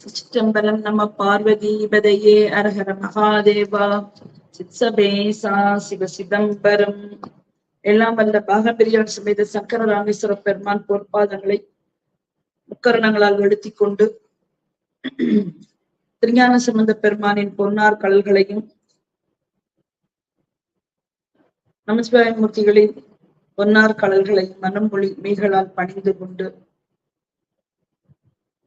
சிற்றம்பலம் நம்ம பார்வதி பதையே அரஹர மகாதேவா. சித்சபேசா சிவ சிதம்பரம். எல்லாம் வல்ல பாகபிரியார் சமேத சங்கர ராமேஸ்வர பெருமான் பொற்பாதங்களை முக்கரணங்களால் வெளுத்தி கொண்டு திருஞான சம்பந்த பெருமானின் பொன்னார் கடல்களையும் நமசிவாய மூர்த்திகளின் பொன்னார் கடல்களையும் மனமொழி மீகளால் பணிந்து கொண்டு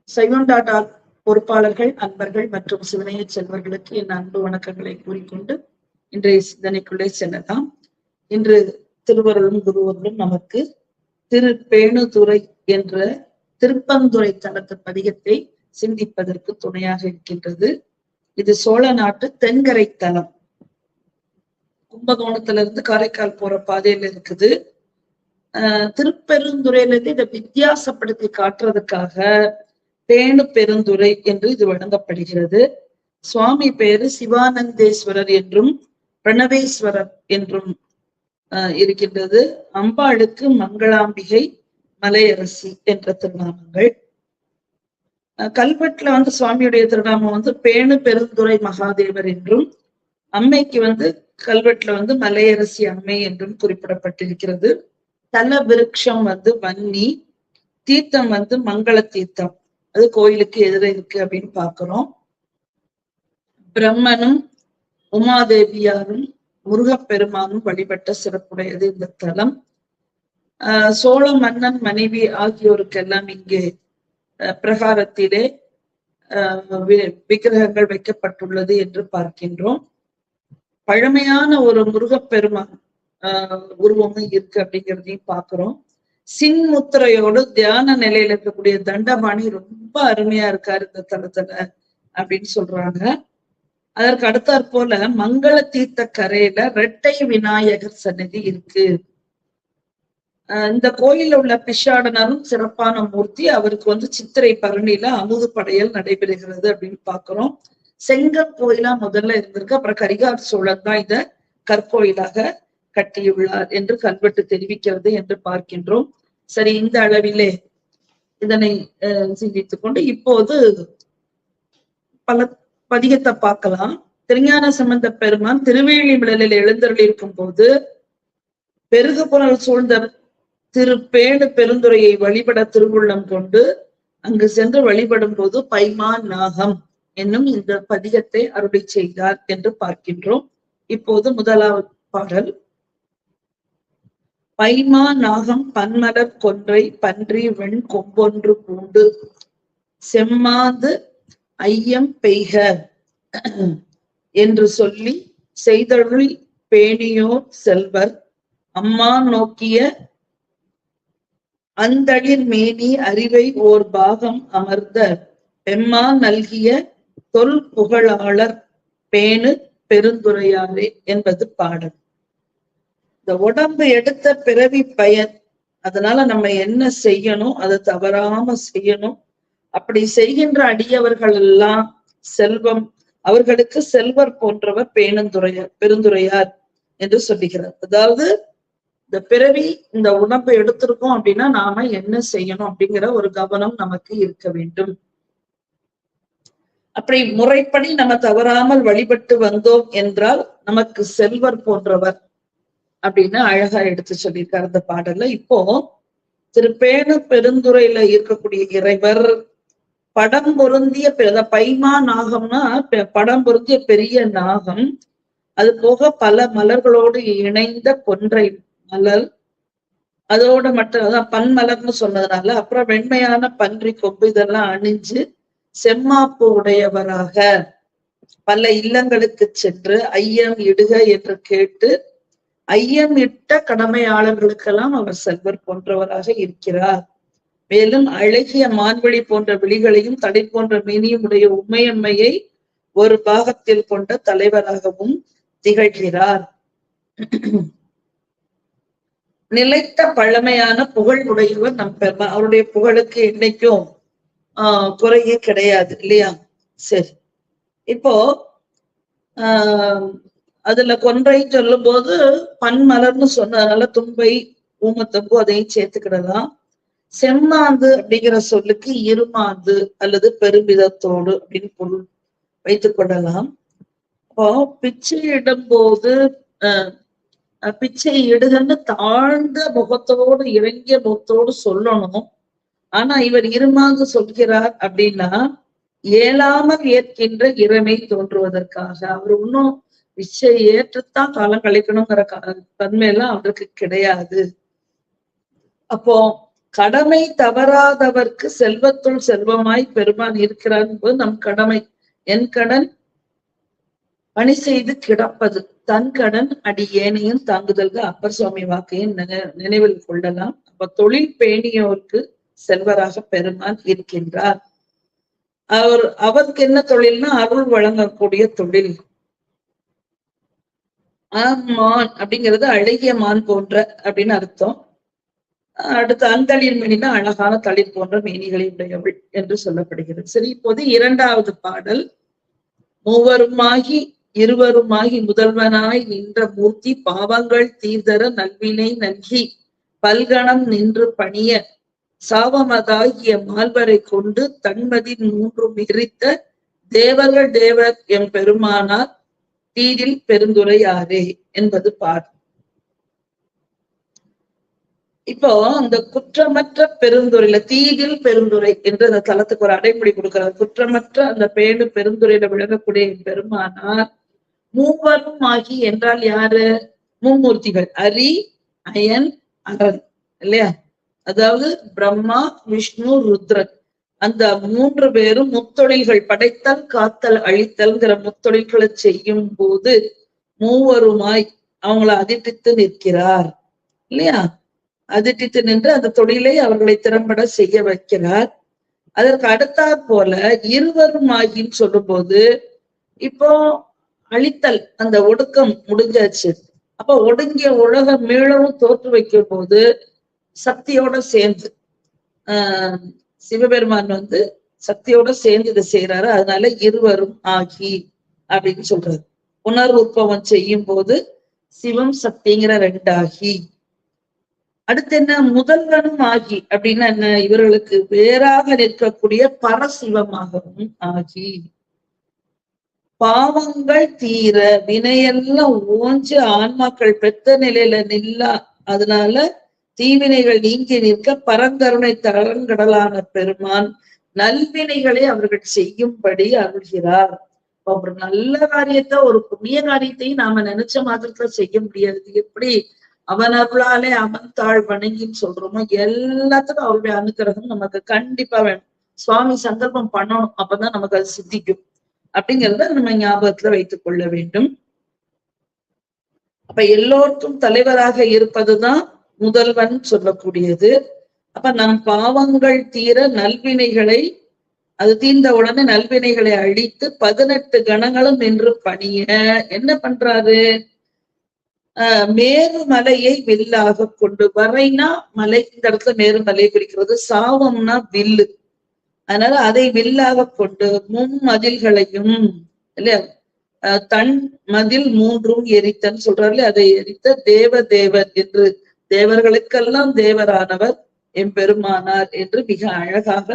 சைவண்டாட்டால் பொறுப்பாளர்கள் அன்பர்கள் மற்றும் சிவனைய செல்வர்களுக்கு என் அன்பு வணக்கங்களை கூறிக்கொண்டு இன்றைய சிந்தனைக்குள்ளே செல்லலாம். இன்று திருவருளும் குருவர்களும் நமக்கு திரு பேணுதுறை என்ற திருப்பந்துறை தலத்து பதிகத்தை சிந்திப்பதற்கு துணையாக இருக்கின்றது. இது சோழ நாட்டு தென்கரை தலம். கும்பகோணத்துல இருந்து காரைக்கால் போற பாதையில இருக்குது. ஆஹ் திருப்பெருந்துறையில இருந்து இதை வித்தியாசப்படுத்தி காட்டுறதுக்காக பேணு பெருந்துறை என்று இது வழங்கப்படுகிறது. சுவாமி பெயரு சிவானந்தேஸ்வரர் என்றும் பிரணவேஸ்வரர் என்றும் இருக்கின்றது. அம்பாளுக்கு மங்களாம்பிகை மலையரசி என்ற திருநாமங்கள். கல்வெட்டுல வந்து சுவாமியுடைய திருநாமம் வந்து பேணு பெருந்துறை மகாதேவர் என்றும் அம்மைக்கு வந்து கல்வெட்டுல வந்து மலையரசி அம்மை என்றும் குறிப்பிடப்பட்டிருக்கிறது. தல விருட்சம் வந்து வன்னி தீர்த்தம் வந்து மங்கள தீர்த்தம். அது கோயிலுக்கு எதிர இருக்கு அப்படின்னு பாக்குறோம் பிரம்மனும் உமாதேவியாரும் முருகப்பெருமானும் வழிபட்ட சிறப்புடையது இந்த தலம். ஆஹ் சோழ மன்னன் மனைவி ஆகியோருக்கெல்லாம் இங்கே பிரகாரத்திலே விக்கிரகங்கள் வைக்கப்பட்டுள்ளது என்று பார்க்கின்றோம். பழமையான ஒரு முருகப்பெருமான் ஆஹ் உருவமும் இருக்கு அப்படிங்கிறதையும் பார்க்கிறோம். சின்முத்திரையோடு தியான நிலையில இருக்கக்கூடிய தண்டபாணி ரொம்ப ரொம்ப அருமையா இருக்காரு இந்த தலத்துல அப்படின்னு சொல்றாங்க. அதற்கு அடுத்தாற் போல மங்கள தீர்த்த கரையில ரெட்டை விநாயகர் சன்னதி இருக்கு. இந்த கோயில்ல உள்ள பிஷாடனரும் சிறப்பான மூர்த்தி. அவருக்கு வந்து சித்திரை பரணியில அமுது படையல் நடைபெறுகிறது அப்படின்னு பாக்குறோம். செங்கல் கோயிலா முதல்ல இருந்திருக்கு. அப்புறம் கரிகார் சோழன் தான் இத கற்கோயிலாக கட்டியுள்ளார் என்று கல்வெட்டு தெரிவிக்கிறது என்று பார்க்கின்றோம். சரி இந்த அளவிலே இதனை சிந்தித்துக் கொண்டு இப்போது பல பதிகத்தை பார்க்கலாம். திருஞான சம்பந்த பெருமான் திருவேழிமிடலில் எழுந்தருளிருக்கும் போது பெருகு புனல் சூழ்ந்த திரு பெருந்துரையை வழிபட திருவுள்ளம் கொண்டு அங்கு சென்று வழிபடும் போது பைமா நாகம் என்னும் இந்த பதிகத்தை அருளை செய்தார் என்று பார்க்கின்றோம். இப்போது முதலாவது பாடல். பைமா நாகம் பன்மலர் கொன்றை பன்றி வெண் கொம்பொன்று பூண்டு. செம்மாது ஐயம் பெய்க என்று சொல்லி செய்தருள் பேணியோர் செல்வர். அம்மா நோக்கிய அந்தளிர் மேனி அறிவை ஓர் பாகம் அமர்ந்த பெம்மா நல்கிய தொல் புகழாளர் பேணு பெருந்துரையாரே என்பது பாடல். இந்த உடம்பு எடுத்த பிறவி பயன். அதனால நம்ம என்ன செய்யணும்? அதை தவறாம செய்யணும். அப்படி செய்கின்ற அடியவர்கள் எல்லாம் செல்வம். அவர்களுக்கு செல்வர் போன்றவர் பேணுந்துரையார் பெருந்துரையார் என்று சொல்லுகிறார். அதாவது இந்த பிறவி இந்த உடம்பு எடுத்திருக்கோம் அப்படின்னா நாம என்ன செய்யணும் அப்படிங்கிற ஒரு கவனம் நமக்கு இருக்க வேண்டும். அப்படி முறைப்படி நம்ம தவறாமல் வழிபட்டு வந்தோம் என்றால் நமக்கு செல்வர் போன்றவர் அப்படின்னு அழகா எடுத்து சொல்லியிருக்காரு அந்த பாடல்ல. இப்போ திருப்பேனு பெருந்துறையில இருக்கக்கூடிய இறைவர் படம் பொருந்திய பைமா நாகம்னா படம் பொருந்திய பெரிய நாகம் அது போக பல மலர்களோடு இணைந்த கொன்றை மலர் அதோட மட்டும் அதான் பன்மலர்னு சொன்னதுனால அப்புறம் வெண்மையான பன்றி கொம்பு இதெல்லாம் அணிஞ்சு செம்மாப்பு உடையவராக பல இல்லங்களுக்கு சென்று ஐயம் இடுக என்று கேட்டு ஐயமிட்ட கடமையாளர்களுக்கெல்லாம் அவர் செல்வர் போன்றவராக இருக்கிறார். மேலும் அழகிய மான்வழி போன்ற விழிகளையும் தடை போன்ற மீனியும் உடைய உண்மையம்மையை ஒரு பாகத்தில் கொண்ட தலைவராகவும் திகழ்கிறார். நிலைத்த பழமையான புகழ் உடையவர் நம் பெருமா அவருடைய புகழுக்கு என்னைக்கும் ஆஹ் குறையே கிடையாது இல்லையா? சரி. இப்போ ஆஹ் அதுல கொன்றை சொல்லும் போது பன்மலர்னு சொன்னதுனால தும்பை ஊமத்தம்பு அதையும் சேர்த்துக்கிடலாம். செம்மாந்து அப்படிங்கிற சொல்லுக்கு இருமாந்து அல்லது பெருமிதத்தோடு அப்படின்னு பொருள் வைத்துக் கொள்ளலாம். அப்போ பிச்சை இடும்போது அஹ் பிச்சை இடுகன்னு தாழ்ந்த முகத்தோடு இறங்கிய முகத்தோடு சொல்லணும். ஆனா இவர் இருமாந்து சொல்கிறார் அப்படின்னா ஏலாமல் ஏற்கின்ற இறைமை தோன்றுவதற்காக. அவர் இன்னும் இச்சை ஏற்றுத்தான் காலம் கழிக்கணுங்கிற தன்மையெல்லாம் அவருக்கு கிடையாது. அப்போ கடமை தவறாதவர்க்கு செல்வத்துள் செல்வமாய் பெருமான் இருக்கிறார் என்பது நம் கடமை. என் கடன் பணி செய்து கிடப்பது. தன் கடன் அடி ஏனையும் தாங்குதல்கள் அப்பர் சுவாமி வாக்கையும் நினைவில் கொள்ளலாம். அப்ப தொழில் பேணியோருக்கு செல்வராக பெருமான் இருக்கின்றார். அவர் அவருக்கு என்ன தொழில்னா அருள் வழங்கக்கூடிய தொழில். மான் அப்படிங்கிறது அழகிய மான் போன்ற அப்படின்னு அர்த்தம். அடுத்து அந்தளிர் மீனினா அழகான தளிர் போன்ற மீனிகளை உடையவள் என்று சொல்லப்படுகிறது. சரி இப்போது இரண்டாவது பாடல். மூவருமாகி இருவருமாகி முதல்வனாய் நின்ற மூர்த்தி பாவங்கள் தீர்தர நல்வினை நல்கி பல்கணம் நின்று பணிய சாவமதாகிய மால்வரை கொண்டு தன்மதி மூன்றும் எரித்த தேவர்கள் தேவர் எம் பெருமானார் தீதில் பெருந்துரையாரே என்பது பாடம். இப்போ அந்த குற்றமற்ற பெருந்துரையில தீதில் பெருந்துரை என்று அந்த தளத்துக்கு ஒரு அடைப்படி கொடுக்கிறார். குற்றமற்ற அந்த பேணு பெருந்துரையில விளங்கக்கூடிய பெருமானார் மூவரும் ஆகி என்றால் யாரு? மும்மூர்த்திகள். அரி அயன் அரண். இல்லையா? அதாவது பிரம்மா விஷ்ணு ருத்ரன். அந்த மூன்று பேரும் முத்தொழில்கள் படைத்தல் காத்தல் அழித்தல்ங்கிற முத்தொழில்களை செய்யும் போது மூவருமாய் அவங்கள அதிட்டித்து நிற்கிறார். இல்லையா? அதிட்டித்து நின்று அந்த தொழிலை அவர்களை திறம்பட செய்ய வைக்கிறார். அதற்கு அடுத்தாற் போல இருவரும் ஆகின்னு இப்போ அழித்தல் அந்த ஒடுக்கம் முடிஞ்சாச்சு. அப்ப ஒடுங்கிய உலகம் மீளவும் தோற்று வைக்கும் போது சக்தியோட சேர்ந்து ஆஹ் சிவபெருமான் வந்து சக்தியோட சேர்ந்து இதை செய்யறாரு அதனால இருவரும் ஆகி அப்படின்னு சொல்றாரு. உணர்வு உற்பவம் செய்யும் போது சிவம் சக்திங்கிற ரெண்டாகி. அடுத்து என்ன? முதல்வனும் ஆகி. அப்படின்னா என்ன? இவர்களுக்கு வேறாக நிற்கக்கூடிய பரசிவமாகவும் ஆகி. பாவங்கள் தீர வினையெல்லாம் ஓஞ்சு ஆன்மாக்கள் பெத்த நிலையில நில்லா அதனால தீவினைகள் நீங்கி நிற்க பரந்தருணை தரங்கடலான பெருமான் நல்வினைகளை அவர்கள் செய்யும்படி அருள்கிறார். ஒரு நல்ல காரியத்தை ஒரு புண்ணிய காரியத்தையும் நாம நினைச்ச மாத்திரத்துல செய்ய முடியாது. எப்படி? அவன் அருளாலே அவன் தாழ் வணங்கின்னு சொல்றோமோ? எல்லாத்துக்கும் அவருடைய அனுகிரகம் நமக்கு கண்டிப்பா வேணும். சுவாமி சந்தர்ப்பம் பண்ணணும். அப்பதான் நமக்கு அது சித்திக்கும். அப்படிங்கிறத நம்ம ஞாபகத்துல வைத்துக் கொள்ள வேண்டும். அப்ப எல்லோருக்கும் தலைவராக இருப்பதுதான் முதல்வன் சொல்லக்கூடியது. அப்ப நம் பாவங்கள் தீர நல்வினைகளை அது தீர்ந்த உடனே நல்வினைகளை அழித்து பதினெட்டு கணங்களும் நின்று பணிய என்ன பண்றாரு? ஆஹ் மேருமலையை வில்லாக கொண்டு வரைனா மலை இந்த இடத்துல மேருமலையை குறிக்கிறது சாவம்னா வில்லு. அதனால அதை வில்லாக கொண்டு மும்மதில்களையும் இல்லையா? தன் மதில் மூன்றும் எரித்தன்னு சொல்றாரு அதை எரித்த தேவ தேவர் என்று தேவர்களுக்கெல்லாம் தேவரானவர் எம்பெருமானார் என்று மிக அழகாக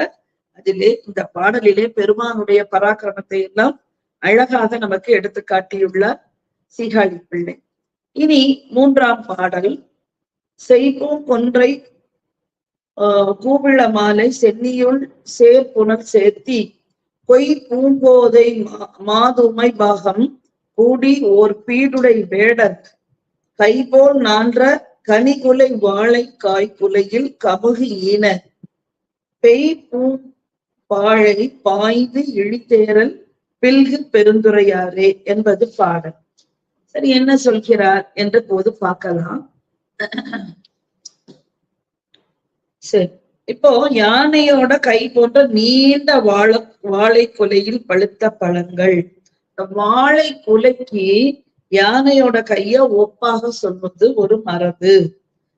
அதிலே இந்த பாடலிலே பெருமானுடைய பராக்கிரமத்தை எல்லாம் அழகாக நமக்கு எடுத்து காட்டியுள்ளார் சீகாழி பிள்ளை. இனி மூன்றாம் பாடல் செய்வோம் கொன்றை கூவிள மாலை சென்னியுள் சேர்ப்புணர் சேர்த்தி கொய் பூம்போதை மாதுமை பாகம் கூடி ஓர் பீடுடை வேடர் கைபோல் நான்ற கனிகுலை வாழைக்காய் குலையில் கமுகு ஈன. பெய் பூ பாழை பாய்ந்து இழித்தேரல் பில்கு பெருந்துரையாரே என்பது பாடல். சரி என்ன சொல்கிறார் என்ற போது பார்க்கலாம். சரி இப்போ யானையோட கை போன்ற நீண்ட வாழ வாழை குலையில் பழுத்த பழங்கள். வாழை குலைக்கு யானையோட கைய ஒப்பாக சொல்வது ஒரு மரபு.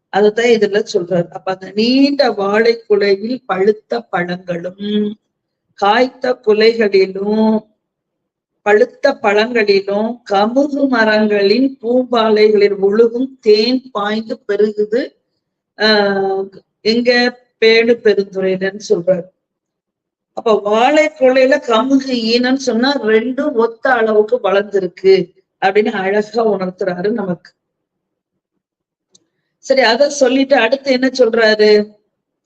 அதுதான் இதுல சொல்றாரு. அப்ப அந்த நீண்ட வாழை குலையில் பழுத்த பழங்களும் காய்த்த குலைகளிலும் பழுத்த பழங்களிலும் கமுகு மரங்களின் பூம்பாலைகளில் ஒழுகும் தேன் பாய்ந்து பெருகுது. ஆஹ் எங்க பேடு பெருந்துறையிலன்னு சொல்றாரு. அப்ப வாழை குலையில கமுகு ஈனன்னு சொன்னா ரெண்டும் ஒத்த அளவுக்கு வளர்ந்துருக்கு. அப்படின்னு அழகா உணர்த்துறாரு நமக்கு. சரி அத சொல்லிட்டு அடுத்து என்ன சொல்றாரு?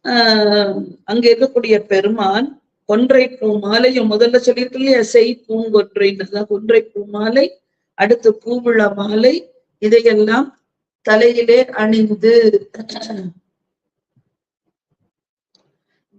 ஆஹ் அங்க இருக்கக்கூடிய பெருமான் கொன்றை பூ மாலையும் முதல்ல சொல்லிட்டு இல்லையா? செய் பூங்கொன்றைன்னு கொன்றை பூ மாலை அடுத்து பூவிழா மாலை இதையெல்லாம் தலையிலே அணிந்து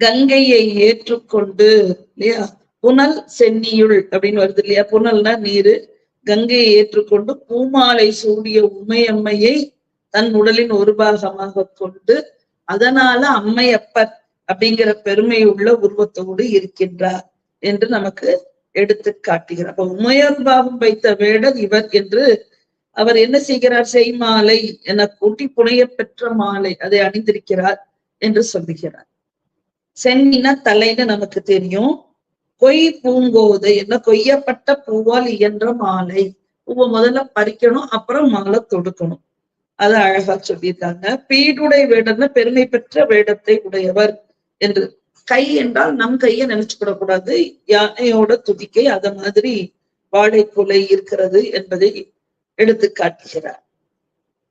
கங்கையை ஏற்றுக்கொண்டு இல்லையா? புனல் சென்னியுள் அப்படின்னு வருது இல்லையா? புனல்னா நீரு. கங்கையை ஏற்றுக்கொண்டு பூமாலை சூடிய உமையம்மையை தன் உடலின் ஒரு பாகமாக கொண்டு அதனால அம்மையப்பர் அப்படிங்கிற பெருமை உள்ள உருவத்தோடு இருக்கின்றார் என்று நமக்கு எடுத்து காட்டுகிறார். அப்ப உமையர் வைத்த வேடர் இவர் என்று அவர் என்ன செய்கிறார்? செய்மாலை என கூட்டி புனைய பெற்ற மாலை அதை அணிந்திருக்கிறார் என்று சொல்லுகிறார். சென்னினா தலைன்னு நமக்கு தெரியும். கொய் பூங்கோது என்ன கொய்யப்பட்ட பூவால் இயன்ற மாலை. பூவை முதல்ல பறிக்கணும் அப்புறம் மாலை தொடுக்கணும். அது அழகா சொல்லியிருக்காங்க. பீடுடை வேடம்னு பெருமை பெற்ற வேடத்தை உடையவர் என்று. கை என்றால் நம் கையை நினைச்சுக்கிட கூடாது யானையோட துதிக்கை அத மாதிரி வாழைக்குலை இருக்கிறது என்பதை எடுத்து காட்டுகிறார்.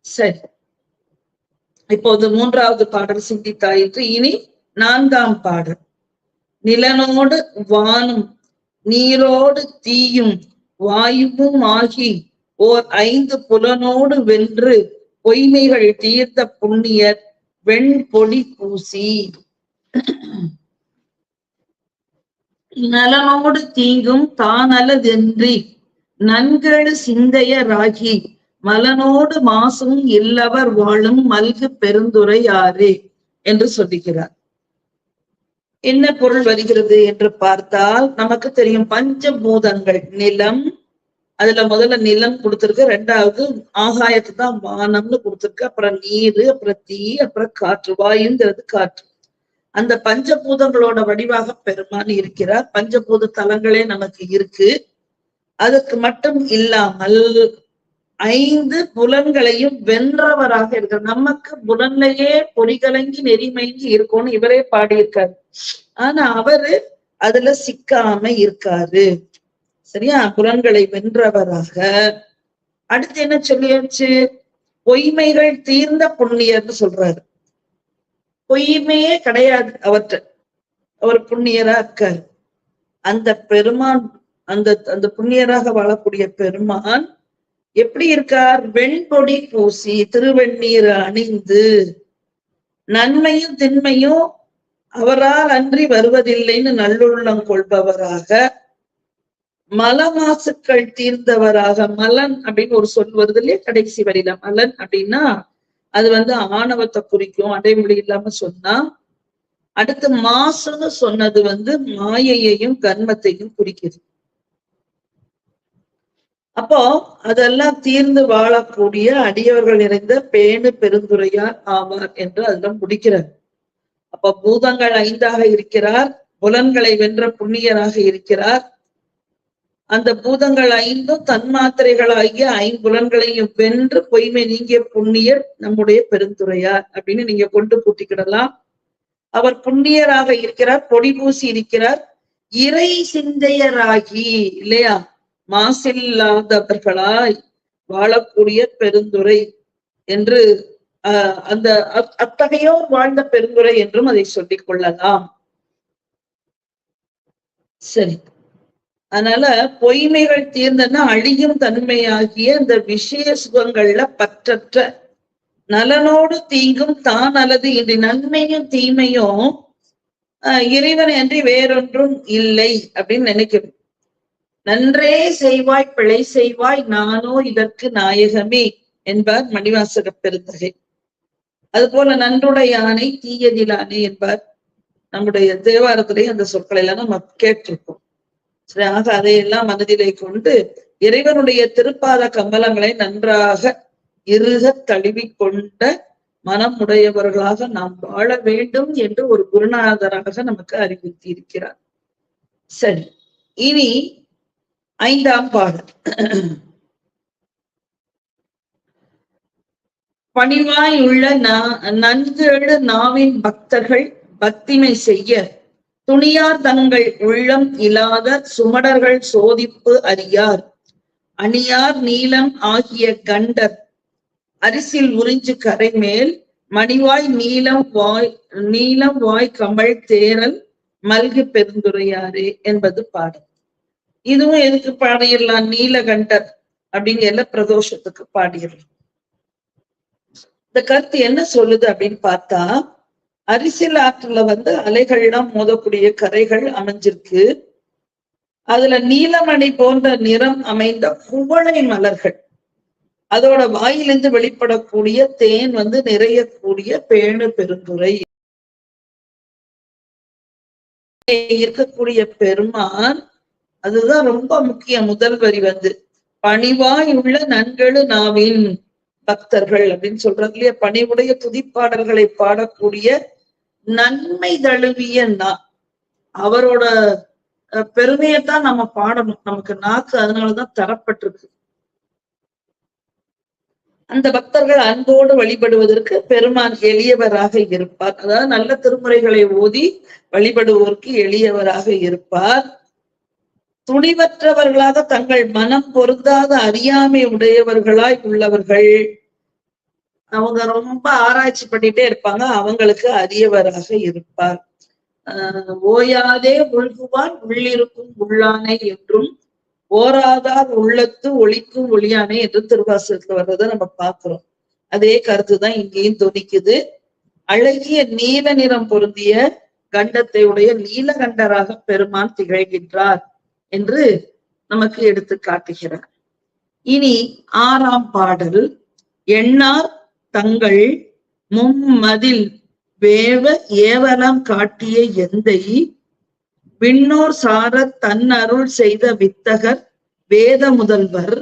சரி. இப்போது மூன்றாவது பாடல் சிந்தித்தாயிற்று. இனி நான்காம் பாடல். நிலனோடு வானும் நீரோடு தீயும் வாயுவும் ஆகி ஓர் ஐந்து புலனோடு வென்று பொய்மைகள் தீர்த்த புண்ணியர் வெண்பொடி பூசி. நலனோடு தீங்கும் தானலதென்றி நன்கழு சிந்தையராகி மலனோடு மாசும் இல்லவர் வாழும் மல்கு பெருந்துரையாரே என்று சொல்லுகிறார். என்ன பொருள் வருகிறது என்று பார்த்தால் நமக்கு தெரியும் பஞ்சபூதங்கள். நிலம் அதுல முதல்ல நிலம் கொடுத்திருக்கு ரெண்டாவது ஆகாயத்து தான் வானம்னு கொடுத்திருக்கு அப்புறம் நீர் அப்புறம் தீ அப்புறம் காற்று வாயுங்கிறது காற்று. அந்த பஞ்சபூதங்களோட வடிவாக பெருமான் இருக்கிறார். பஞ்சபூத தலங்களே நமக்கு இருக்கு. அதுக்கு மட்டும் இல்லாமல் ஐந்து புலன்களையும் வென்றவராக இருக்கிறார் நமக்கு புலன்லயே பொறிகலங்கி நெறிமயங்கி இருக்கும்னு இவரே பாடியிருக்காரு. ஆனா அவரு அதுல சிக்காம இருக்காரு. சரியா? புலன்களை வென்றவராக. அடுத்து என்ன சொல்லியாச்சு? பொய்மைகள் தீர்ந்த புண்ணியர்னு சொல்றாரு. பொய்மையே கிடையாது அவற்ற அவர் புண்ணியரா இருக்காரு. அந்த பெருமான் அந்த அந்த புண்ணியராக வாழக்கூடிய பெருமான் எப்படி இருக்கார்? வெண்பொடி பூசி திருவெண்ணீர் அணிந்து நன்மையும் திண்மையும் அவரால் அன்றி வருவதில்லைன்னு நல்லுள்ளம் கொள்பவராக மலமாசுக்கள் தீர்ந்தவராக மலன் அப்படின்னு ஒரு சொல் வருது இல்லையா? கடைசி வரியில மலன் அப்படின்னா அது வந்து ஆணவத்தை குறிக்கும் அடைமொழி இல்லாம சொன்னா. அடுத்து மாசுன்னு சொன்னது வந்து மாயையையும் கர்மத்தையும் குறிக்குது. அப்போ அதெல்லாம் தீர்ந்து வாழக்கூடிய அடியவர்கள் நிறைந்த பேணு பெருந்துரையார் ஆவார் என்று அதுல முடிக்கிறார். அப்ப பூதங்கள் ஐந்தாக இருக்கிறார் புலன்களை வென்ற புண்ணியராக இருக்கிறார். அந்த பூதங்கள் ஐந்தும் தன்மாத்திரைகளாகிய ஐம்புலன்களையும் வென்று பொய்மை நீங்கிய புண்ணியர் நம்முடைய பெருந்துரையார் அப்படின்னு நீங்க கொண்டு கூட்டிக்கிடலாம். அவர் புண்ணியராக இருக்கிறார் பொடி பூசி இருக்கிறார். இறை சிந்தையராகி இல்லையா? மாசில்லாதவர்களாய் வாழக்கூடிய பெருந்துரை என்று அஹ் அந்த அத்தகையோர் வாழ்ந்த பெருந்துரை என்றும் அதை சொல்லிக் கொள்ளலாம். சரி. அதனால பொய்மைகள் தீர்ந்தன அழியும் தன்மையாகிய இந்த விஷய சுகங்கள்ல பற்றற்ற நலனோடு தீங்கும் தான் அல்லது இன்று நன்மையும் தீமையும் இறைவன் என்று வேறொன்றும் இல்லை அப்படின்னு நினைக்கணும். நன்றே செய்வாய் பிழை செய்வாய் நானோ இதற்கு நாயகமே என்பார் மணிவாசக பெருந்தகை. அது போல நன்றுடையானை தீயதிலானே என்பார் நம்முடைய தேவாரத்திலே அந்த சொற்களை எல்லாம் நம்ம கேட்டிருக்கோம் சரி ஆக அதையெல்லாம் மனதிலே கொண்டு இறைவனுடைய திருப்பாத கம்பலங்களை நன்றாக இருக தழுவி கொண்ட மனம் உடையவர்களாக நாம் வாழ வேண்டும் என்று ஒரு குருநாதராக நமக்கு அறிவுறுத்தி இருக்கிறார். சரி இனி ஐந்தாம் பாடல் பணிவாய் உள்ள நன்கு நாவின் பக்தர்கள் பக்திமை செய்ய துணியார் தங்கள் உள்ளம் இல்லாத சுமடர்கள் சோதிப்பு அறியார். அணியார் நீலம் ஆகிய கண்டர் அரிசில் உறிஞ்சு கரை மேல் மணிவாய் நீலம் வாய் நீலம் வாய் கமல் தேரல் மல்கு பெருந்துரையாரே என்பது பாடல் இதுவும் எதுக்கு பாடிடலாம்? நீலகண்டர் அப்படிங்கிற பிரதோஷத்துக்கு பாடிடலாம். இந்த கருத்து என்ன சொல்லுது அப்படின்னு பார்த்தா அரிசியல் ஆற்றுல வந்து அலைகள்லாம் மோதக்கூடிய கரைகள் அமைஞ்சிருக்கு. அதுல நீலமணி போன்ற நிறம் அமைந்த குவளை மலர்கள் அதோட வாயிலிருந்து வெளிப்படக்கூடிய தேன் வந்து நிறையக்கூடிய பேணு பெருந்துரை இருக்கக்கூடிய பெருமான் அதுதான் ரொம்ப முக்கியம். முதல் வரி வந்து பணிவாய் உள்ள நன்களு நாவின் பக்தர்கள் அப்படின்னு சொல்றது இல்லையா? பணிவுடைய துதிப்பாடல்களை பாடக்கூடிய நன்மை தழுவிய நா அவரோட பெருமையைத்தான் நம்ம பாடணும். நமக்கு நாக்கு அதனாலதான் தரப்பட்டிருக்கு. அந்த பக்தர்கள் அன்போடு வழிபடுவதற்கு பெருமான் எளியவராக இருப்பார். அதாவது நல்ல திருமுறைகளை ஓதி வழிபடுவோருக்கு எளியவராக இருப்பார். துணிவற்றவர்களாக தங்கள் மனம் பொருந்தாத அறியாமை உடையவர்களாய் உள்ளவர்கள். அவங்க ரொம்ப ஆராய்ச்சி பண்ணிட்டே இருப்பாங்க. அவங்களுக்கு அரியவராக இருப்பார். ஆஹ் ஓயாதே உள்குவான் உள்ளிருக்கும் உள்ளானை என்றும் ஓராதார் உள்ளத்து ஒளிக்கும் ஒளியானை என்று திருவாசகத்துல வர்றதை நம்ம பார்க்கிறோம். அதே கருத்துதான் இங்கேயும் துணிக்குது. அழகிய நீல நிறம் பொருந்திய கண்டத்தை உடைய நீலகண்டராக பெருமான் திகழ்கின்றார். என்று நமக்கு எடுத்து காட்டுகிறார். இனி ஆறாம் பாடல் எண்ணார் தங்கள் மும்மதில் வேவ ஏவலம் காட்டிய எந்தை விண்ணோர் சார தன் அருள் செய்த வித்தகர் வேத முதல்வர்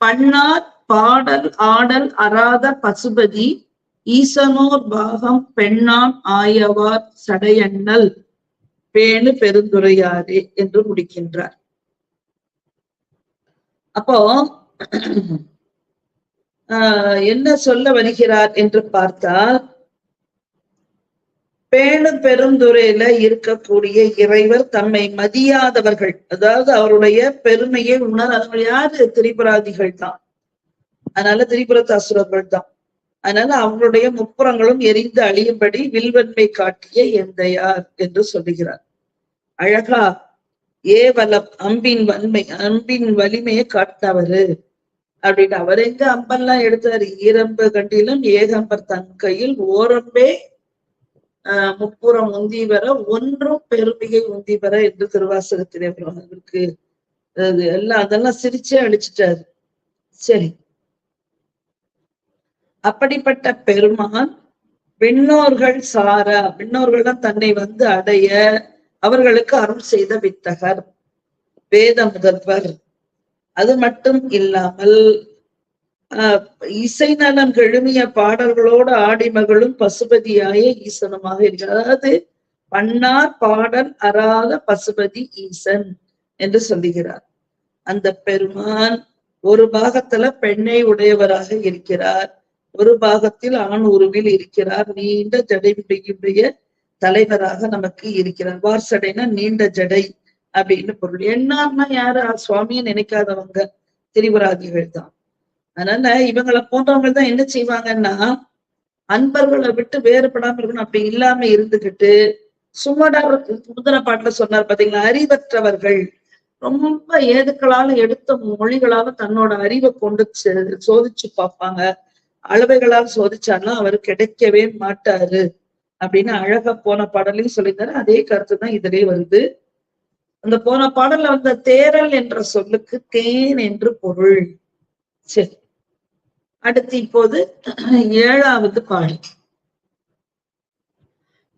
பண்ணார் பாடல் ஆடல் அராத பசுபதி ஈசனோர் பாகம் பெண்ணான் ஆயவார் சடையண்ணல். பேணு பெருந்துரையாரே என்று முடிக்கின்றார். அப்போ ஆஹ் என்ன சொல்ல வருகிறார் என்று பார்த்தால் பேணு பெருந்துறையில இருக்கக்கூடிய இறைவர் தம்மை மதியாதவர்கள் அதாவது அவருடைய பெருமையை உணர் அவங்க யாரு? திரிபுராதிகள் தான். அதனால திரிபுரத்தாசுரர்கள் தான். அதனால அவருடைய முப்புறங்களும் எரிந்து அழியும்படி வில்வன்மை காட்டிய எந்தையார் என்று சொல்லுகிறார். அழகா ஏவலம் அம்பின் வன்மை அம்பின் வலிமையை காட்டவரு அப்படின்னு அவர் எங்க அம்பெல்லாம் எடுத்தாரு? ஈரம்பு கண்டிலும் ஏகம்பர் தன் கையில் ஓரம்பே ஆஹ் முப்புறம் உந்தி வர ஒன்றும் பெருமிகை உந்தி வர என்று திருவாசகத்திலே அவருக்கு அது எல்லாம் அதெல்லாம் சிரிச்சே அழிச்சிட்டாரு. சரி. அப்படிப்பட்ட பெருமான் விண்ணோர்கள் சாரா விண்ணோர்கள் தன்னை வந்து அடைய அவர்களுக்கு அருள் செய்த வித்தகர் வேத முதல்வர். அது மட்டும் இல்லாமல் இசை நலம் கெழுமிய பாடல்களோடு ஆடிமகளும் பசுபதியாய ஈசனுமாக இருக்கிறது பண்ணார் பாடல் அறாத பசுபதி ஈசன் என்று சொல்லுகிறார். அந்த பெருமான் ஒரு பாகத்துல பெண்ணை உடையவராக இருக்கிறார். ஒரு பாகத்தில் ஆண் உருவில் இருக்கிறார். நீண்ட ஜடையுடைய தலைவராக நமக்கு இருக்கிறார். வார்சடைனா நீண்ட ஜடை அப்படின்னு பொருள். என்னார்னா யாரு? சுவாமியை நினைக்காதவங்க திரிவராதிகள் தான். அதனால இவங்களை போன்றவங்க தான் என்ன செய்வாங்கன்னா அன்பர்களை விட்டு வேறுபடாம இருக்கணும். அப்படி இல்லாம இருந்துகிட்டு சும்மாடா முந்தின பாட்டுல சொன்னார் பாத்தீங்களா? அறிவற்றவர்கள். ரொம்ப ஏதுக்களால எடுத்த மொழிகளால தன்னோட அறிவை கொண்டு சோதிச்சு பார்ப்பாங்க. அளவைகளால் சோதிச்சாலும் அவர் கிடைக்கவே மாட்டாரு. அப்படின்னு அழகா போன பாடலையும் சொல்லியிருந்தாரு. அதே கருத்து தான் இதுலயே வருது அந்த போன பாடல்ல வந்த தேரல் என்ற சொல்லுக்கு தேன் என்று பொருள். சரி. அடுத்து இப்போது ஏழாவது பாடல்.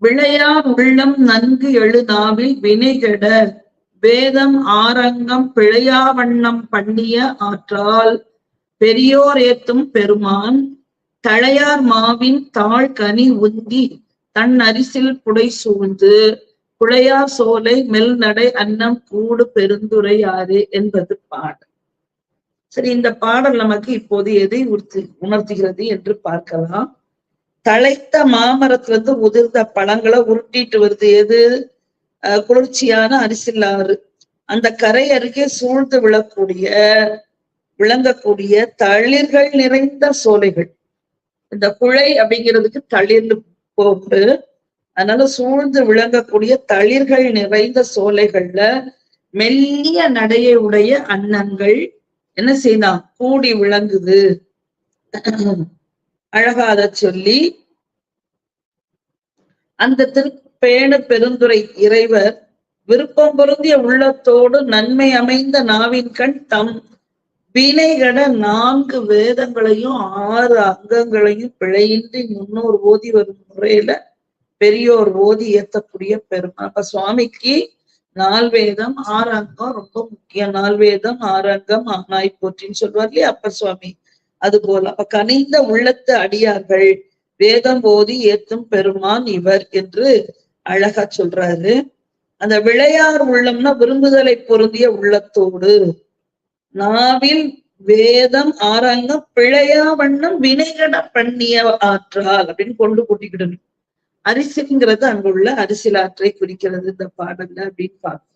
விளையா உள்ளம் நன்கு எழுதாவில் வினைகெட வேதம் ஆரங்கம் பிழையா வண்ணம் பண்ணிய ஆற்றால் பெரியோர் ஏத்தும் பெருமான் தழையார் மாவின் தாழ் கனி உந்தி தன் அரிசில் புடை சூழ்ந்து குழையா சோலை மெல் நடை அன்னம் கூடு பெருந்துரையாறு என்பது பாடல். சரி இந்த பாடல் நமக்கு இப்போது எதை உறுத்து உணர்த்துகிறது என்று பார்க்கலாம். தழைத்த மாமரத்துல இருந்து உதிர்ந்த பழங்களை உருட்டிட்டு வருது. எது? குளிர்ச்சியான அரிசிலாறு அந்த கரை அருகே சூழ்ந்து விழக்கூடிய விளங்கக்கூடிய தளிர்கள் நிறைந்த சோலைகள். இந்த குழை அப்படிங்கிறதுக்கு தளிர் போட்டு அதனால சூழ்ந்து விளங்கக்கூடிய தளிர்கள் நிறைந்த சோலைகள்ல மெல்லிய நடையை உடைய அன்னங்கள் என்ன செய்யலாம் கூடி விளங்குது. அழகாத சொல்லி அந்த திருப்பேணு பெருந்துரை இறைவர் விருப்பம் பொருந்திய உள்ளத்தோடு நன்மை அமைந்த நாவின் கண் தம் வினைகட நான்கு வேதங்களையும் ஆறு அங்கங்களையும் பிழையின்றி முன்னோர் ஓதி வரும் முறையில பெரியோர் ஓதி ஏத்தக்கூடிய பெருமை அப்ப சுவாமிக்கு நால் வேதம் ஆறு அங்கம் ரொம்ப முக்கியம். நால் வேதம் ஆறு அங்கம் ஆனாய் போற்றின்னு சொல்வார் இல்லையா அப்பர் சுவாமி? அது போல. அப்ப கனிந்த உள்ளத்து அடியார்கள் வேதம் போதி ஏத்தும் பெருமான் இவர் என்று அழகா சொல்றாரு. அந்த விளையார் உள்ளம்னா விரும்புதலை பொருந்திய உள்ளத்தோடு நாவில் வேதம் ஆறாங்க பிழையா வண்ணம் வினைகட பண்ணிய ஆற்றால் அப்படின்னு கொண்டு கூட்டிக்கிடணும் அரிசிங்கிறது அங்குள்ள அரிசில் ஆற்றை குறிக்கிறது இந்த பாடல்ல அப்படின்னு பார்க்கணும்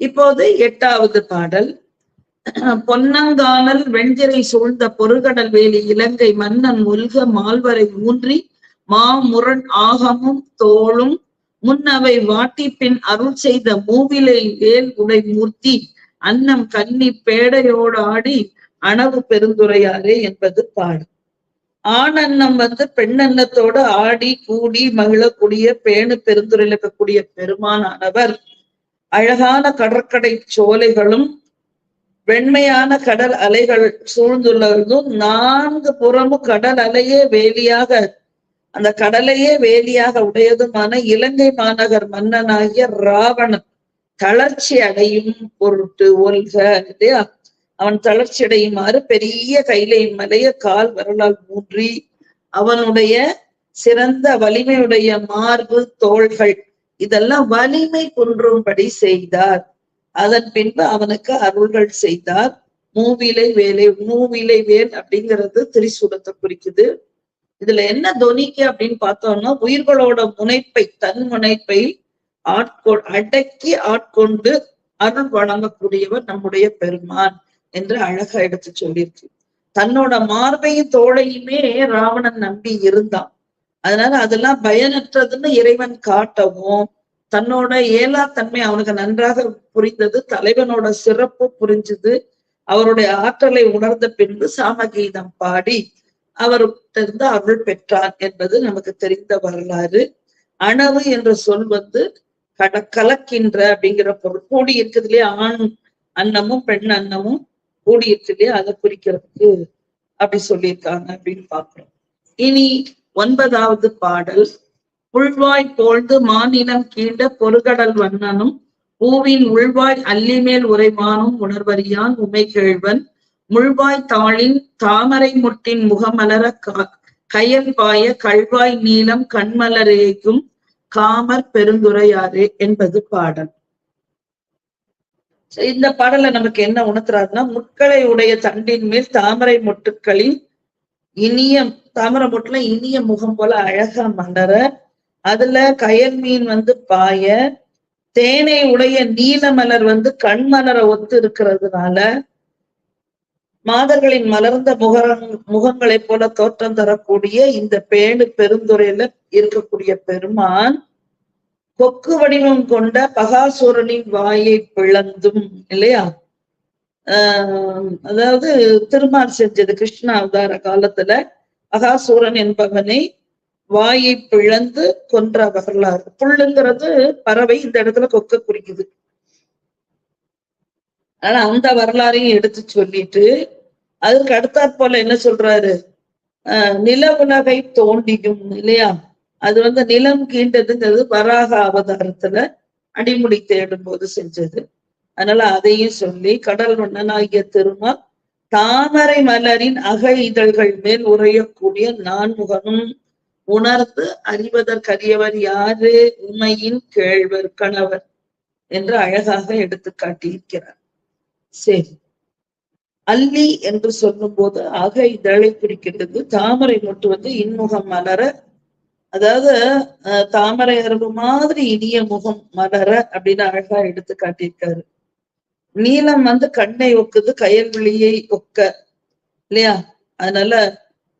இப்போது எட்டாவது பாடல். பொன்னங்கானல் வெஞ்சரை சூழ்ந்த பொருகடல் வேலி இலங்கை மன்னன் முல்க மால்வரை ஊன்றி மாமுரண் ஆகமும் தோளும் முன்னவை வாட்டி பின் அருள் செய்த மூவிலை வேல் உடை மூர்த்தி அன்னம் கன்னி பேடையோடு ஆடி அணவு பெருந்துரையாரே என்பது பாடல் ஆண் அன்னம் வந்து பெண் ஆடி கூடி மகிழக்கூடிய பேணு பெருந்துரையில் இருக்கக்கூடிய பெருமானானவர். அழகான கடற்கடை சோலைகளும் வெண்மையான கடல் அலைகள் சூழ்ந்துள்ளதும் நான்கு புறமும் கடல் அலையே வேலியாக அந்த கடலையே வேலியாக உடையதுமான இலங்கை மாநகர் மன்னனாகிய ராவணன். தளர்ச்சி அடையும் பொருட்டு ஒல்க இல்லையா? அவன் தளர்ச்சி அடையுமாறு பெரிய கைலை மலைய கால் வரலால் மூன்றி அவனுடைய சிறந்த வலிமையுடைய மார்பு தோள்கள் இதெல்லாம் வலிமை குன்றும்படி செய்தார். அதன் பின்பு அவனுக்கு அருள்கள் செய்தார். மூவிலை வேலை மூவிலை வேல் அப்படிங்கிறது திரிசூலத்தை குறிக்குது. இதுல என்ன துணிக்கு அப்படின்னு பார்த்தோம்னா உயிர்களோட முனைப்பை தன் முனைப்பை ஆட்கொ அடக்கி ஆட்கொண்டு அருள் வழங்கக்கூடியவர் நம்முடைய பெருமான் என்று அழகா எடுத்து சொல்லியிருக்கு. தன்னோட மார்பையும் தோளையுமே ராவணன் நம்பி இருந்தான். அதனால அதெல்லாம் பயனற்றதுன்னு இறைவன் காட்டவும் தன்னோட ஏலா தன்மை அவனுக்கு நன்றாக புரிந்தது தலைவனோட சிறப்பு புரிஞ்சது அவருடைய ஆற்றலை உணர்ந்த பின்பு சாமகீதம் பாடி அவர்கிட்ட அருள் பெற்றார் என்பது நமக்கு தெரிந்த வரலாறு. அணவு என்ற சொல் வந்து கட கலக்கின்ற அப்படிங்கிற பொருள். கூடி இருக்குதுலயே ஆண் அன்னமும் பெண் அன்னமும் கூடி இருக்குதுலயே அதை குறிக்கிறதுக்கு அப்படி சொல்லியிருக்காங்க அப்படின்னு பாக்குறோம் இனி ஒன்பதாவது பாடல். உள்வாய் போழ்ந்து மாநிலம் கீண்ட பொறுகடல் வண்ணனும் பூவின் உள்வாய் அல்லிமேல் உரைமானும் உணர்வறியான் உமை கேழ்வன் முள்வாய் தாளின் தாமரை முட்டின் முகமலர கயல் பாய கல்வாய் நீளம் கண்மலரேக்கும் காமர் பெருந்துரையாரே என்பது பாடல். இந்த பாடல நமக்கு என்ன உணர்த்துறாருன்னா முட்களை உடைய தண்டின் மேல் தாமரை மொட்டுக்களின் இனிய தாமரை மொட்டுல இனிய முகம் போல அழகா மலர அதுல கயல் மீன் வந்து பாய தேனை உடைய நீல மலர் வந்து கண் மலரை ஒத்து இருக்கிறதுனால மாதர்களின் மலர்ந்த முக முகங்களைப் போல தோற்றம் தரக்கூடிய இந்த பேணு பெருந்துறையில இருக்கக்கூடிய பெருமான் கொக்கு வடிவம் கொண்ட பகாசூரனின் வாயை பிளந்தும் இல்லையா? ஆஹ் அதாவது திருமால் செஞ்சது கிருஷ்ண அவதார காலத்துல அகாசூரன் என்பவனை வாயை பிளந்து கொன்ற வரலாறு. புல்லுங்கிறது பறவை இந்த இடத்துல கொக்க குறிக்குது. ஆனா அந்த வரலாறையும் எடுத்து சொல்லிட்டு அதற்கு அடுத்தாற் போல என்ன சொல்றாரு? ஆஹ் நில உலகை தோண்டியும் இல்லையா? அது வந்து நிலம் கீண்டதுங்கிறது வராக அவதாரத்துல அடிமுடி தேடும் போது செஞ்சது. அதனால அதையும் சொல்லி கடல் மன்னனாகிய திருமால் தாமரை மலரின் அக இதழ்கள் மேல் உறையக்கூடிய நான்முகனும் உணர்ந்து அறிவதற்கரியவர் யாரு? உமையின் கேழ்வர் கணவர் என்று அழகாக எடுத்து காட்டியிருக்கிறார் சரி. அல்லி என்று சொல்லும் போது அக இதழை குறிக்கின்றது தாமரை மொட்டு வந்து இன்முகம் மலர அதாவது தாமரை அரபு மாதிரி இனிய முகம் மலர அப்படின்னு அழகா எடுத்து காட்டியிருக்காரு. நீலம் வந்து கண்ணை ஒக்குது கயல்விழியை ஒக்க இல்லையா? அதனால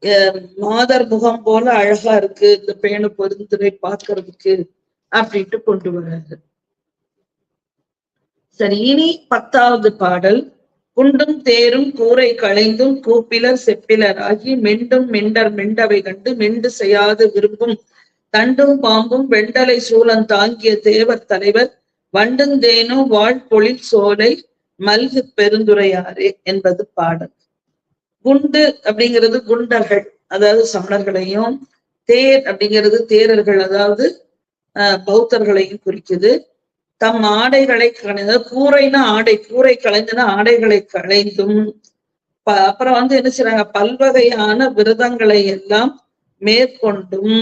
அஹ், மாதர் முகம் போல அழகா இருக்கு இந்த பேணு பொருந்துரை பார்க்கறதுக்கு அப்படின்ட்டு கொண்டு வர்றாரு சரி இனி பத்தாவது பாடல். குண்டும் தேரும் கூரை களைந்தும் கூப்பிலர் செப்பிலர் ஆகி மெண்டும் மெண்டர் மெண்டவை கண்டு மெண்டு செய்யாது விரும்பும். தண்டும் பாம்பும் வெண்டலை சூழன் தாங்கிய தேவர் தலைவர் வண்டுந்தேனும் வாழ்பொழில் சோலை மல்கு பெருந்துரையாரே என்பது பாடல். குண்டு அப்படிங்கிறது குண்டர்கள் அதாவது சமணர்களையும் தேர் அப்படிங்கிறது தேரர்கள் அதாவது பௌத்தர்களையும் குறிக்குது. தம் ஆடைகளை களைந்த கூரைனா ஆடை கூரை களைந்துனா ஆடைகளை களைந்தும். அப்புறம் வந்து என்ன செய்றாங்க? பல்வகையான விரதங்களை எல்லாம் மேற்கொண்டும்.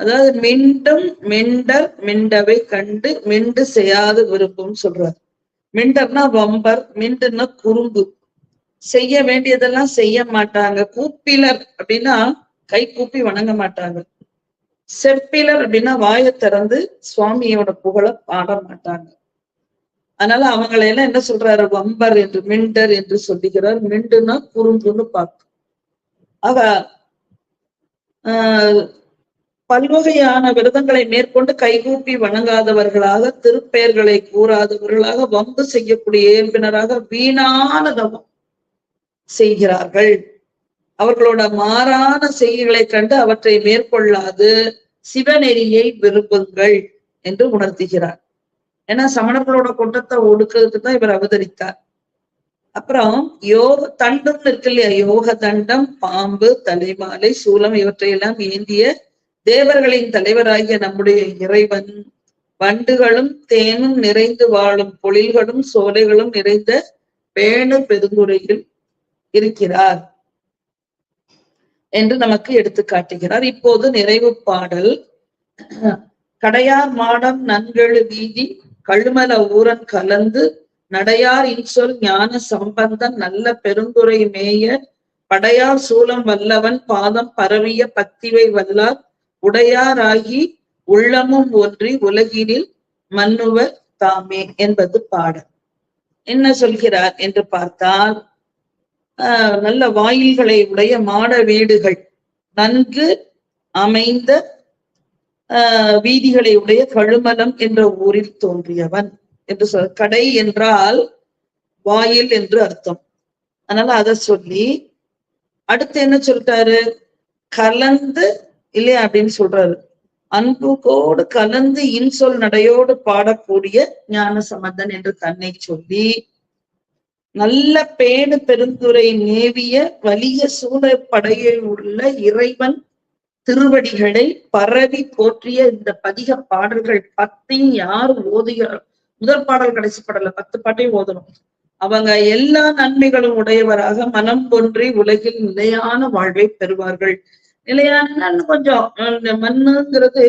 அதாவது மிண்டும் மிண்ட மிண்டவை கண்டு மிண்டு செய்யாது விருப்பம் சொல்றாரு. மிண்டர்னா வம்பர் மிண்டுன்னா குறும்பு. செய்ய வேண்டியதெல்லாம் செய்ய மாட்டாங்க. கூப்பிலர் அப்படின்னா கை கூப்பி வணங்க மாட்டாங்க. செப்பிலர் அப்படின்னா வாயை திறந்து சுவாமியோட புகழ பாட மாட்டாங்க. அதனால அவங்களை எல்லாம் என்ன சொல்றாரு? வம்பர் என்று மிண்டர் என்று சொல்லுகிறார். மிண்டுன்னா குறும்புன்னு பார்க்கும். ஆக ஆஹ் பல்வகையான விரதங்களை மேற்கொண்டு கைகூப்பி வணங்காதவர்களாக திருப்பெயர்களை கூறாதவர்களாக வம்பு செய்யக்கூடிய இயல்பினராக வீணான தவம் செய்கிறார்கள். அவர்களோட மாறான செய்திகளை கண்டு அவற்றை மேற்கொள்ளாது. சிவநெறியை விரும்புங்கள் என்று உணர்த்துகிறார். ஏன்னா சமணர்களோட கூட்டத்தை ஒடுக்கிறதுக்கு தான் இவர் அவதரித்தார். அப்புறம் யோக தண்டம் இருக்கு இல்லையா? யோக தண்டம் பாம்பு தலைமாலை சூலம் இவற்றையெல்லாம் ஏந்திய தேவர்களின் தலைவராகிய நம்முடைய இறைவன். வண்டுகளும் தேனும் நிறைந்து வாழும் பொழில்களும் சோலைகளும் நிறைந்த பேணு பெருங்குறையில் இருக்கிறார். என்று நமக்கு எடுத்து காட்டுகிறார். இப்போது நிறைவு பாடல். கடையார் மாடம் நன்கெழு வீதி கழுமல ஊரன் கலந்து நடையார் இன்சொல் ஞான சம்பந்தன் நல்ல பெருந்துரை மேய படையார் சூலம் வல்லவன் பாதம் பரவிய பத்திவை வல்லார் உடையாராகி உள்ளமும் ஒன்றி உலகினில் மன்னுவர் தாமே என்பது பாடல். என்ன சொல்கிறார் என்று பார்த்தால் நல்ல வாயில்களை உடைய மாட வீடுகள். நன்கு அமைந்த ஆஹ் வீதிகளை உடைய கழுமலம் என்ற ஊரில் தோன்றியவன் என்று சொல் கடை என்றால் வாயில் என்று அர்த்தம். அதனால அதை சொல்லி அடுத்து என்ன சொல்லிட்டாரு? கலந்து இல்லையா அப்படின்னு சொல்றாரு. அன்புகோடு கலந்து இன்சொல் நடையோடு பாடக்கூடிய ஞான சம்பந்தன் என்று தன்னை சொல்லி நல்ல பேணு பெருந்துரை நேவிய வலிய சூழப்படையில் உள்ள இறைவன் திருவடிகளை பரவி போற்றிய இந்த பதிக பாடல்கள் பத்தையும் யார் ஓதுகிறார்? முதல் பாடல் கடைசி பாடல பத்து பாட்டையும் ஓதணும். அவங்க எல்லா நன்மைகளும் உடையவராக மனம் ஒன்றி உலகில் நிலையான வாழ்வை பெறுவார்கள். நிலையான கொஞ்சம் மண்ணுங்கிறது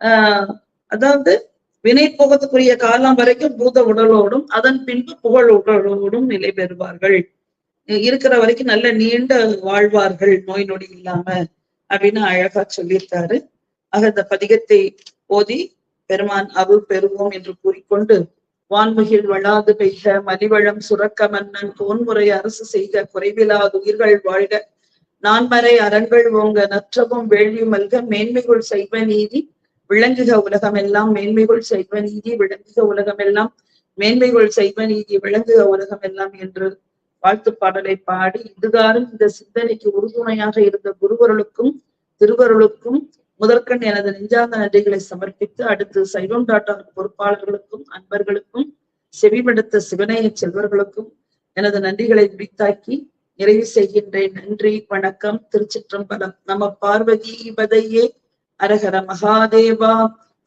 ஆஹ் அதாவது வினை போகத்துக்குரிய காலம் வரைக்கும் பூத உடலோடும் அதன் பின்பு புகழ் உடலோடும் நிலை பெறுவார்கள். இருக்கிற வரைக்கும் நல்ல நீண்ட வாழ்வார்கள் நோய் நொடி இல்லாம அப்படின்னு அழகா சொல்லியிருக்காரு. ஆக இந்த பதிகத்தை ஓதி பெருமான் அருள் பெறுவோம் என்று கூறிக்கொண்டு வான்முகில் வளாது பெய்க மலிவளம் சுரக்க மன்னன் கோன்முறை அரசு செய்க குறைவிலாது உயிர்கள் வாழ்க. நான்மறை அரண்கள் ஓங்க நற்றவும் வேள்வி மல்க மேன்மைகள் செய்வ நீதி விளங்குக உலகம் எல்லாம் மேன்மைகள் செய்வ நீதி விளங்குக உலகமெல்லாம் மேன்மைகள் செய்வ நீதி விளங்குக உலகம் எல்லாம் என்று வாழ்த்து பாடலை பாடி இதுகாரும் இந்த சிந்தனைக்கு உறுதுணையாக இருந்த குருவருளுக்கும் திருவருளுக்கும் முதற்கண் எனது நெஞ்சார்ந்த நன்றிகளை சமர்ப்பித்து அடுத்து சைவம் டாட்டார் பொறுப்பாளர்களுக்கும் அன்பர்களுக்கும் செவிமடுத்த சிவனைய செல்வர்களுக்கும் எனது நன்றிகளை முடித்தாக்கி நிறைவு செய்கின்றேன். நன்றி வணக்கம் திருச்சிற்றம்பலம். நம பார்வதி பதையே. அரஹர மகாதேவா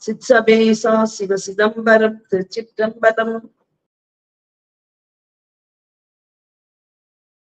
சித்சபேசா சிவ சிதம்பரம் திருச்சிற்றம்பலம்